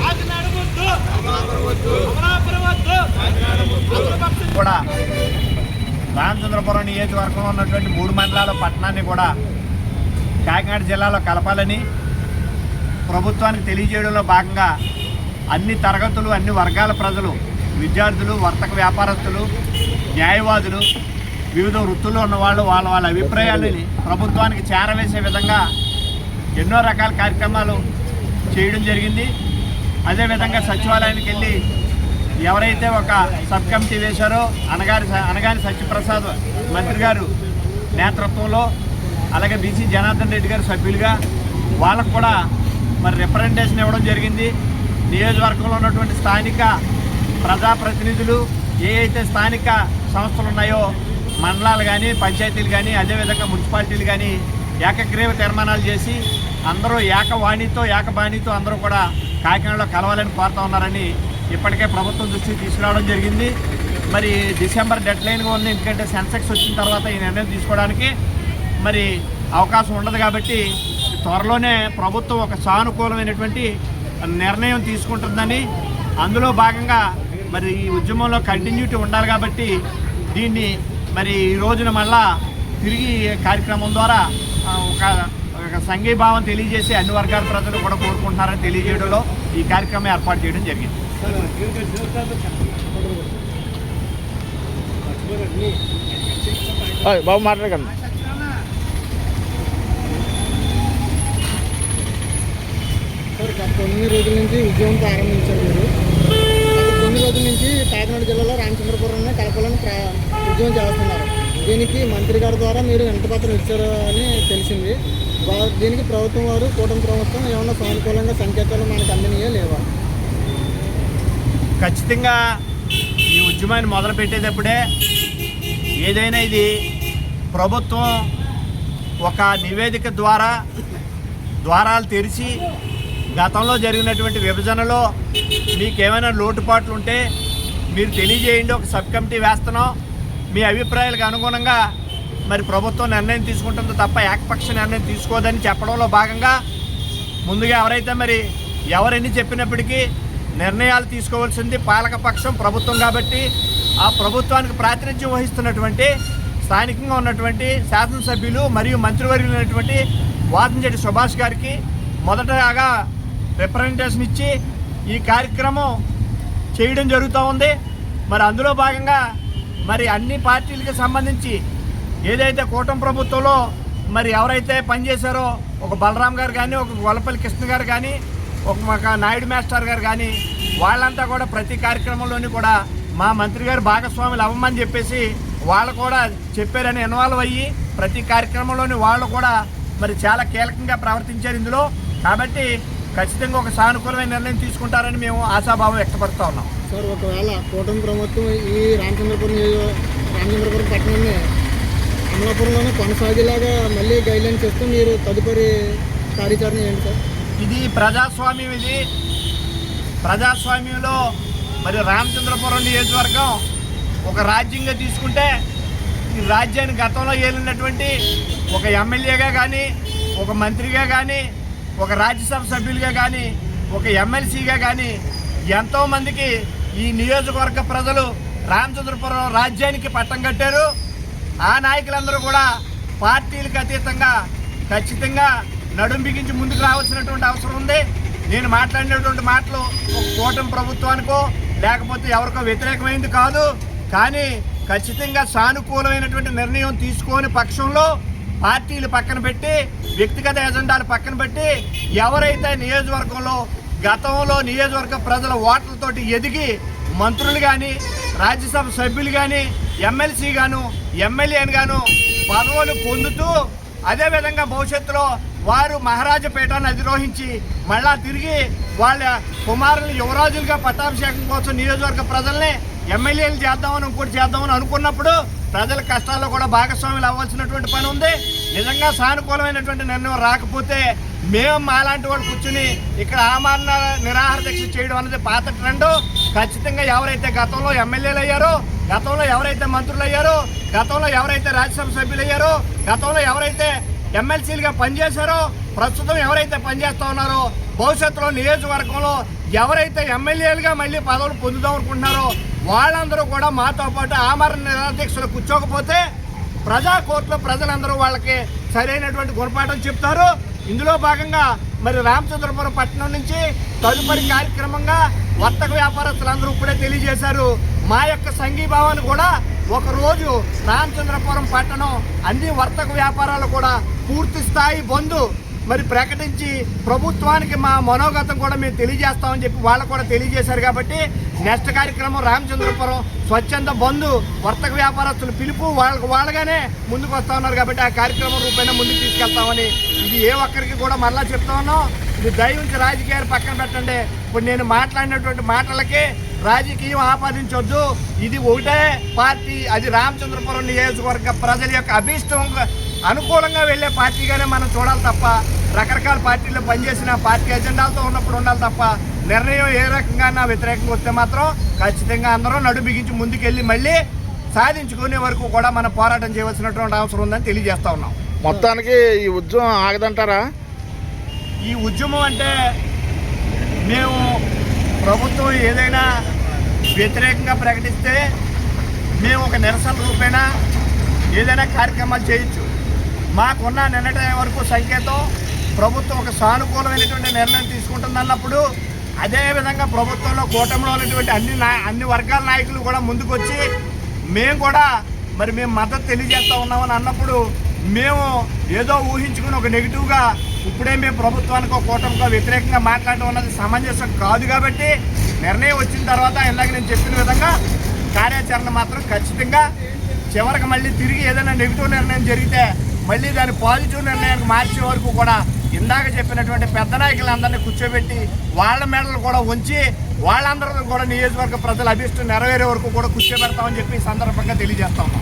కాకినాడ కూడా రామచంద్రపురం నియోజకవర్గంలో ఉన్నటువంటి మూడు మండలాల పట్టణాన్ని కూడా కాకినాడ జిల్లాలో కలపాలని ప్రభుత్వానికి తెలియజేయడంలో భాగంగా అన్ని తరగతులు అన్ని వర్గాల ప్రజలు విద్యార్థులు వర్తక వ్యాపారస్తులు న్యాయవాదులు వివిధ వృత్తుల్లో ఉన్న వాళ్ళు వాళ్ళ వాళ్ళ అభిప్రాయాలని ప్రభుత్వానికి చేరవేసే విధంగా ఎన్నో రకాల కార్యక్రమాలు చేయడం జరిగింది. అదేవిధంగా సచివాలయానికి వెళ్ళి ఎవరైతే ఒక సబ్ కమిటీ వేశారో అనగారి అనగాని సత్యప్రసాద్ మంత్రి గారు నేతృత్వంలో అలాగే బీసీ జనార్దన్ రెడ్డి గారు సభ్యులుగా వాళ్ళకు కూడా మరి రిప్రజెంటేషన్ ఇవ్వడం జరిగింది. నియోజకవర్గంలో ఉన్నటువంటి స్థానిక ప్రజాప్రతినిధులు ఏ అయితే స్థానిక సంస్థలు ఉన్నాయో మండలాలు కానీ పంచాయతీలు కానీ అదేవిధంగా మున్సిపాలిటీలు కానీ ఏకగ్రీవ తీర్మానాలు చేసి అందరూ ఏకవాణితో ఏకబాణితో అందరూ కూడా కాకినాడలో కలవాలని కోరుతా ఉన్నారని ఇప్పటికే ప్రభుత్వం దృష్టికి తీసుకురావడం జరిగింది. మరి డిసెంబర్ డెడ్ లైన్గా ఉంది ఎందుకంటే సెన్సెక్స్ వచ్చిన తర్వాత ఈ నిర్ణయం తీసుకోవడానికి మరి అవకాశం ఉండదు కాబట్టి త్వరలోనే ప్రభుత్వం ఒక సానుకూలమైనటువంటి నిర్ణయం తీసుకుంటుందని అందులో భాగంగా మరి ఈ ఉద్యమంలో కంటిన్యూటీ ఉండాలి కాబట్టి దీన్ని మరి ఈ రోజున మళ్ళా తిరిగి ఈ కార్యక్రమం ద్వారా ఒక సంఘీభావం తెలియజేసి అన్ని వర్గాల ప్రజలు కూడా కోరుకుంటున్నారని తెలియజేయడంలో ఈ కార్యక్రమం ఏర్పాటు చేయడం జరిగింది. బాబు మాట్లాడకండి. సార్ గత కొన్ని రోజుల నుంచి ఉద్యమం ప్రారంభించారు మీరు. గత కొన్ని రోజుల నుంచి కాకినాడ జిల్లాలో రామచంద్రపురంలో కలపాలని ప్రా ఉద్యమం చేస్తున్నారు. దీనికి మంత్రి గారి ద్వారా మీరు పత్రం ఇచ్చారు అని తెలిసింది. దీనికి ప్రభుత్వం వారు కూటమి ప్రభుత్వం ఏమన్నా సానుకూలంగా సంకేతాలు మనకు అందినయే లేవా? ఖచ్చితంగా ఈ ఉద్యమాన్ని మొదలుపెట్టేటప్పుడే ఏదైనా ఇది ప్రభుత్వం ఒక నివేదిక ద్వారా ద్వారాలు తెరిచి గతంలో జరిగినటువంటి విభజనలో మీకు ఏమైనా లోటుపాట్లు ఉంటే మీరు తెలియజేయండి. ఒక సబ్ కమిటీ వేస్తున్నాం. మీ అభిప్రాయాలకు అనుగుణంగా మరి ప్రభుత్వం నిర్ణయం తీసుకుంటుందో తప్ప ఏకపక్ష నిర్ణయం తీసుకోదని చెప్పడంలో భాగంగా ముందుగా ఎవరైతే మరి ఎవరెన్ని చెప్పినప్పటికీ నిర్ణయాలు తీసుకోవాల్సింది పాలకపక్షం ప్రభుత్వం కాబట్టి ఆ ప్రభుత్వానికి ప్రాతినిధ్యం వహిస్తున్నటువంటి స్థానికంగా ఉన్నటువంటి శాసనసభ్యులు మరియు మంత్రివర్యులైనటువంటి వాదంచెడి సుభాష్ గారికి మొదటగా రిప్రజెంటేషన్ ఇచ్చి ఈ కార్యక్రమం చేయడం జరుగుతూ ఉంది. మరి అందులో భాగంగా మరి అన్ని పార్టీలకు సంబంధించి ఏదైతే కూటమి ప్రభుత్వంలో మరి ఎవరైతే పనిచేశారో ఒక బలరాం గారు కానీ ఒక గొల్లపల్లి కృష్ణ గారు కానీ ఒక మాకు నాయుడు మాస్టర్ గారు కానీ వాళ్ళంతా కూడా ప్రతి కార్యక్రమంలోని కూడా మా మంత్రి గారు భాగస్వాములు అవ్వమని చెప్పేసి వాళ్ళు కూడా చెప్పారని ఇన్వాల్వ్ అయ్యి ప్రతి కార్యక్రమంలోని వాళ్ళు కూడా మరి చాలా కీలకంగా ప్రవర్తించారు ఇందులో. కాబట్టి ఖచ్చితంగా ఒక సానుకూలమైన నిర్ణయం తీసుకుంటారని మేము ఆశాభావం వ్యక్తపడుతూ ఉన్నాం. సార్ ఒకవేళ కూటమి ప్రభుత్వం ఈ రామచంద్రపురం రామచంద్రపురం పట్టణాన్ని అమలాపురంలోనే కొనసాగేలాగా మళ్ళీ గైడ్లైన్ చేస్తూ మీరు తదుపరి కార్యాచరణ ఏంటి సార్? ఇది ప్రజాస్వామ్యం ఇది. ప్రజాస్వామ్యంలో మరి రామచంద్రపురం నియోజకవర్గం ఒక రాజ్యంగా తీసుకుంటే ఈ రాజ్యాన్ని గతంలో ఏలినటువంటి ఒక ఎమ్మెల్యేగా కానీ ఒక మంత్రిగా కానీ ఒక రాజ్యసభ సభ్యులుగా కానీ ఒక ఎమ్మెల్సీగా కానీ ఎంతోమందికి ఈ నియోజకవర్గ ప్రజలు రామచంద్రపురం రాజ్యానికి పట్టం కట్టారు. ఆ నాయకులందరూ కూడా పార్టీలకు అతీతంగా ఖచ్చితంగా నడుం బిగించి ముందుకు రావాల్సినటువంటి అవసరం ఉంది. నేను మాట్లాడినటువంటి మాటలు ఒక కూటమి ప్రభుత్వానికో లేకపోతే ఎవరికో వ్యతిరేకమైంది కాదు. కానీ ఖచ్చితంగా సానుకూలమైనటువంటి నిర్ణయం తీసుకోని పక్షంలో పార్టీలు పక్కన పెట్టి వ్యక్తిగత ఎజెండాలు పక్కన పెట్టి ఎవరైతే నియోజకవర్గంలో గతంలో నియోజకవర్గ ప్రజల ఓట్లతోటి ఎదిగి మంత్రులు కానీ రాజ్యసభ సభ్యులు కానీ ఎమ్మెల్సీ గాను ఎమ్మెల్యేని గాను పదవులు పొందుతూ అదేవిధంగా భవిష్యత్తులో వారు మహారాజపేటను అధిరోహించి మళ్ళా తిరిగి వాళ్ళ కుమారులు యువరాజులుగా పట్టాభిషేకం కోసం నియోజకవర్గ ప్రజల్ని ఎమ్మెల్యేలు చేద్దామని ఇంకోటి చేద్దామని అనుకున్నప్పుడు ప్రజల కష్టాల్లో కూడా భాగస్వాములు అవ్వాల్సినటువంటి పని ఉంది. నిజంగా సానుకూలమైనటువంటి నిర్ణయం రాకపోతే మేము మాలాంటి వాళ్ళు కూర్చుని ఇక్కడ ఆమరణ నిరాహార దీక్ష చేయడం అనేది పాత ట్రెండ్. ఖచ్చితంగా ఎవరైతే గతంలో ఎమ్మెల్యేలు అయ్యారో గతంలో ఎవరైతే మంత్రులు అయ్యారో గతంలో ఎవరైతే రాజ్యసభ సభ్యులు అయ్యారో గతంలో ఎవరైతే ఎమ్మెల్సీలుగా పనిచేశారో ప్రస్తుతం ఎవరైతే పనిచేస్తా ఉన్నారో భవిష్యత్తులో నియోజకవర్గంలో ఎవరైతే ఎమ్మెల్యేలుగా మళ్ళీ పదవులు పొందుదాం అనుకుంటున్నారో వాళ్ళందరూ కూడా మాతో పాటు ఆమరణ నిరాదీక్షలు కూర్చోకపోతే ప్రజా కోర్టులో ప్రజలందరూ వాళ్ళకి సరైనటువంటి గుణపాఠం చెప్తారు. ఇందులో భాగంగా మరి రామచంద్రపురం పట్టణం నుంచి తదుపరి కార్యక్రమంగా వర్తక వ్యాపారస్తులందరూ ఇప్పుడే తెలియజేశారు. మా యొక్క సంఘీభావాన్ని కూడా ఒకరోజు రామచంద్రపురం పట్టణం అన్ని వర్తక వ్యాపారాలు కూడా పూర్తి స్థాయి బంధు మరి ప్రకటించి ప్రభుత్వానికి మా మనోగతం కూడా మేము తెలియజేస్తామని చెప్పి వాళ్ళు కూడా తెలియజేశారు కాబట్టి నెక్స్ట్ కార్యక్రమం రామచంద్రపురం స్వచ్ఛంద బంధు వర్తక వ్యాపారస్తులు పిలుపు వాళ్ళకు వాళ్ళగానే ముందుకు వస్తూ ఉన్నారు కాబట్టి ఆ కార్యక్రమం రూపైన ముందుకు తీసుకెళ్తామని ఇది ఏ ఒక్కరికి కూడా మరలా చెప్తా ఉన్నాం. ఇది దయవుంచి రాజకీయాలు పక్కన పెట్టండి. ఇప్పుడు నేను మాట్లాడినటువంటి మాటలకి రాజకీయం ఆపాదించొద్దు. ఇది ఒకటే పార్టీ అది రామచంద్రపురం నియోజకవర్గ ప్రజల యొక్క అభీష్టం. అనుకూలంగా వెళ్ళే పార్టీగానే మనం చూడాలి తప్ప రకరకాల పార్టీల్లో పనిచేసిన పార్టీ ఎజెండాలతో ఉన్నప్పుడు ఉండాలి తప్ప నిర్ణయం ఏ రకంగా నా వ్యతిరేకంగా వస్తే మాత్రం ఖచ్చితంగా అందరూ నడు బిగించి ముందుకెళ్ళి మళ్ళీ సాధించుకునే వరకు కూడా మనం పోరాటం చేయవలసినటువంటి అవసరం ఉందని తెలియజేస్తా ఉన్నాం. మొత్తానికి ఈ ఉద్యమం ఆగదంటారా? ఈ ఉద్యమం అంటే మేము ప్రభుత్వం ఏదైనా వ్యతిరేకంగా ప్రకటిస్తే మేము ఒక నిరసన రూపేణ ఏదైనా కార్యక్రమాలు చేయొచ్చు. మాకున్న నిన్నటి వరకు సంకేతం ప్రభుత్వం ఒక సానుకూలమైనటువంటి నిర్ణయం తీసుకుంటుందన్నప్పుడు అదేవిధంగా ప్రభుత్వంలో కూటమిలో ఉన్నటువంటి అన్ని అన్ని వర్గాల నాయకులు కూడా ముందుకొచ్చి మేము కూడా మరి మేము మద్దతు తెలియజేస్తా ఉన్నామని అన్నప్పుడు మేము ఏదో ఊహించుకుని ఒక నెగిటివ్గా ఇప్పుడే మేము ప్రభుత్వానికి ఒక కూటమికో వ్యతిరేకంగా మాట్లాడడం అన్నది సమంజసం కాదు కాబట్టి నిర్ణయం వచ్చిన తర్వాత ఇందాక నేను చెప్పిన విధంగా కార్యాచరణ మాత్రం ఖచ్చితంగా చివరికి మళ్ళీ తిరిగి ఏదైనా నెగిటివ్ నిర్ణయం జరిగితే మళ్ళీ దాని పాజిటివ్ నిర్ణయానికి మార్చే వరకు కూడా ఇందాక చెప్పినటువంటి పెద్ద నాయకులందరినీ కూర్చోబెట్టి వాళ్ళ మెడలు కూడా ఉంచి వాళ్ళందరూ కూడా నియోజకవర్గ ప్రజల అభిష్టం నెరవేరే వరకు కూడా కూర్చోబెడతామని చెప్పి ఈ సందర్భంగా తెలియజేస్తాము